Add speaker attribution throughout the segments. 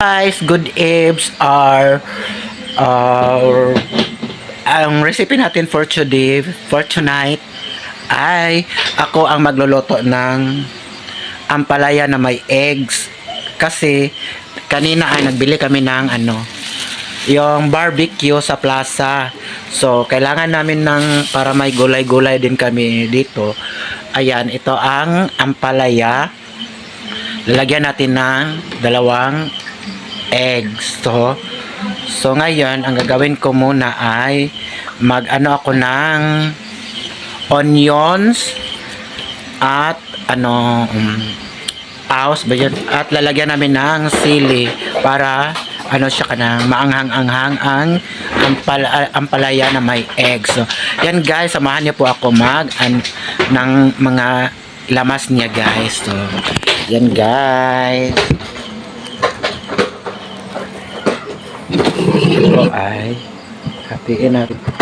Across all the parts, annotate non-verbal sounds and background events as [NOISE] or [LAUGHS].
Speaker 1: guys, good eves are uh, ang recipe natin for today, for tonight ay ako ang magluluto ng ampalaya na may eggs. Kasi kanina ay nagbili kami ng ano yung barbecue sa plaza. So kailangan namin ng para may gulay-gulay din kami dito. Ayan ito ang ampalaya. Lalagyan natin ng dalawang eggs to. So ngayon, ang gagawin ko muna ay mag ano ako ng onions at ano um, paus ba yun? At lalagyan namin ng sili para ano siya ka na maanghang-anghang ang ampal ampalaya na may eggs. So, yan guys, samahan niyo po ako mag an, ng mga lamas niya guys. So, yan guys. Ay hatiin natin.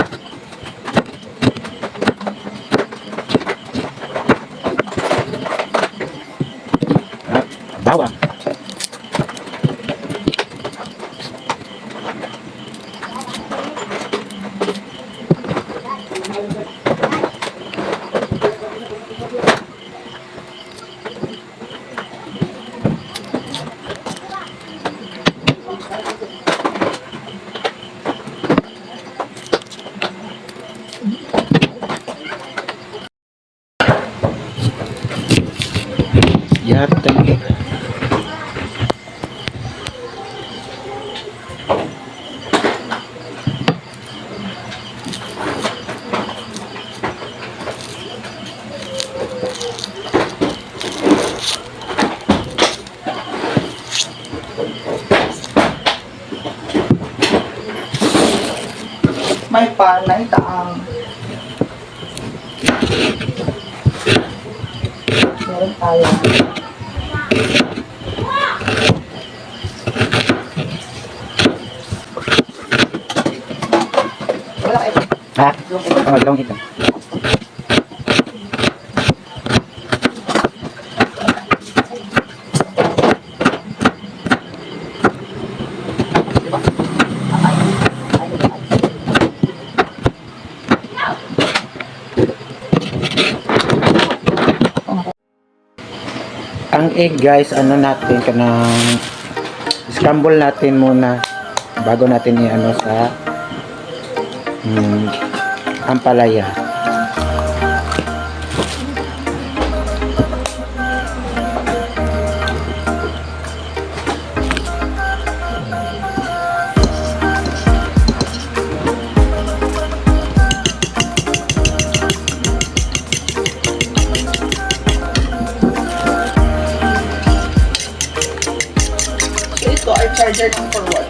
Speaker 1: Yata.
Speaker 2: May panay taang. Meron tayo.
Speaker 1: Ha?
Speaker 2: Yung ito.
Speaker 1: Oh, long ito. Egg guys, ano natin kanang scramble natin muna bago natin i-ano sa mm, ampalaya.
Speaker 2: Charger ng for what?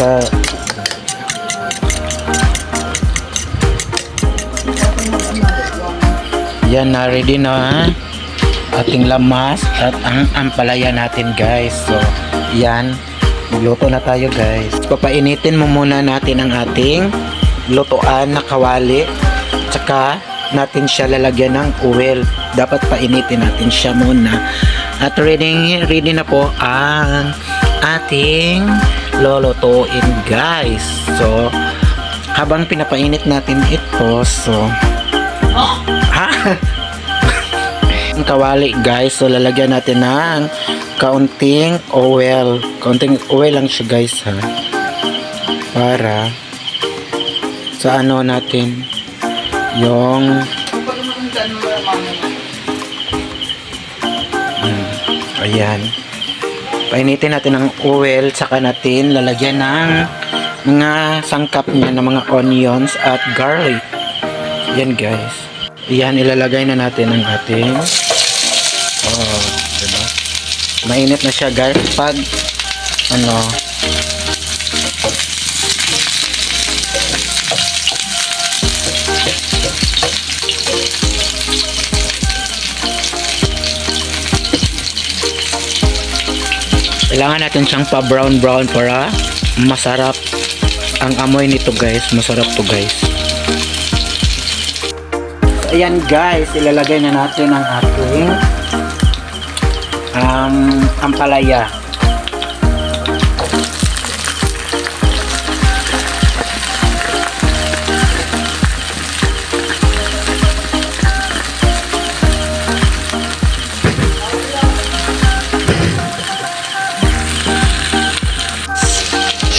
Speaker 1: Sa yan na ready na ating lamas at ang ampalaya natin guys. So yan Luto na tayo guys. Papainitin mo muna natin ang ating lutuan na kawali. Tsaka natin siya lalagyan ng oil. Dapat painitin natin siya muna. At ready, ready na po ang ating lulutuin guys. So, habang pinapainit natin ito, so, ha? [LAUGHS] Ang kawali guys, so lalagyan natin ng kaunting oil. Kaunting oil lang siya guys ha. Para sa ano natin yung mm, ayan. Painitin natin ng oil saka natin lalagyan ng mga sangkap niya ng mga onions at garlic. Yan guys. Yan ilalagay na natin ang ating oh, diba? Mainit na siya guys pag ano Kailangan natin siyang pa brown para masarap ang amoy nito guys. Masarap to guys. Ayan guys, ilalagay na natin ang ating um, ampalaya.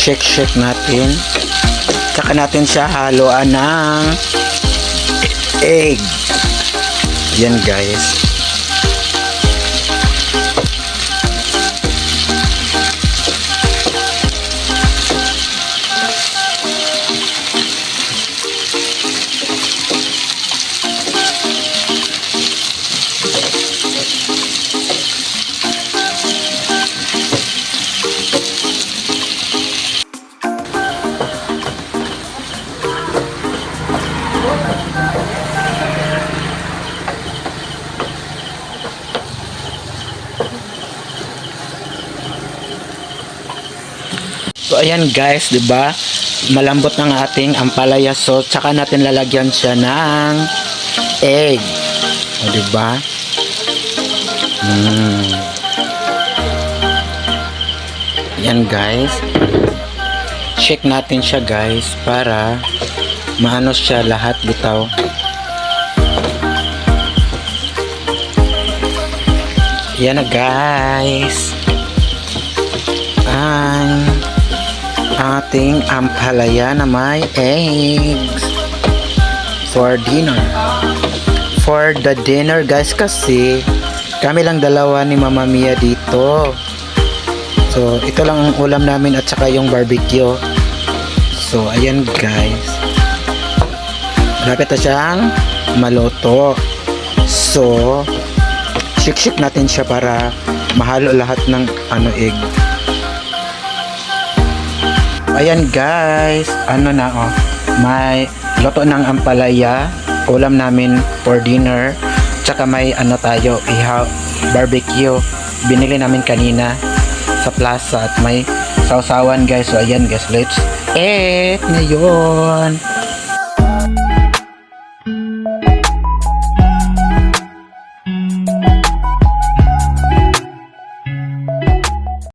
Speaker 1: Shake-shake natin. Tsaka natin siya haluan ng egg. Yan guys. Ayan guys, 'di ba? Malambot ng ating ampalaya sauce, tsaka natin lalagyan siya ng egg. 'di ba? Mm. Yan guys. Check natin siya guys para maano siya lahat bitaw. Yan na guys. Ang ating ampalaya na may eggs for dinner. For the dinner guys kasi kami lang dalawa ni Mama Mia dito. So ito lang ang ulam namin at saka yung barbecue. So ayan guys. Malapit na siyang maluto. So shik-shik natin siya para mahalo lahat ng ano egg. Ayan guys, ano na oh, may loto ng ampalaya, ulam namin for dinner, tsaka may ano tayo, ihaw, barbecue, binili namin kanina sa plaza at may sausawan guys, so ayan guys, let's eat ngayon.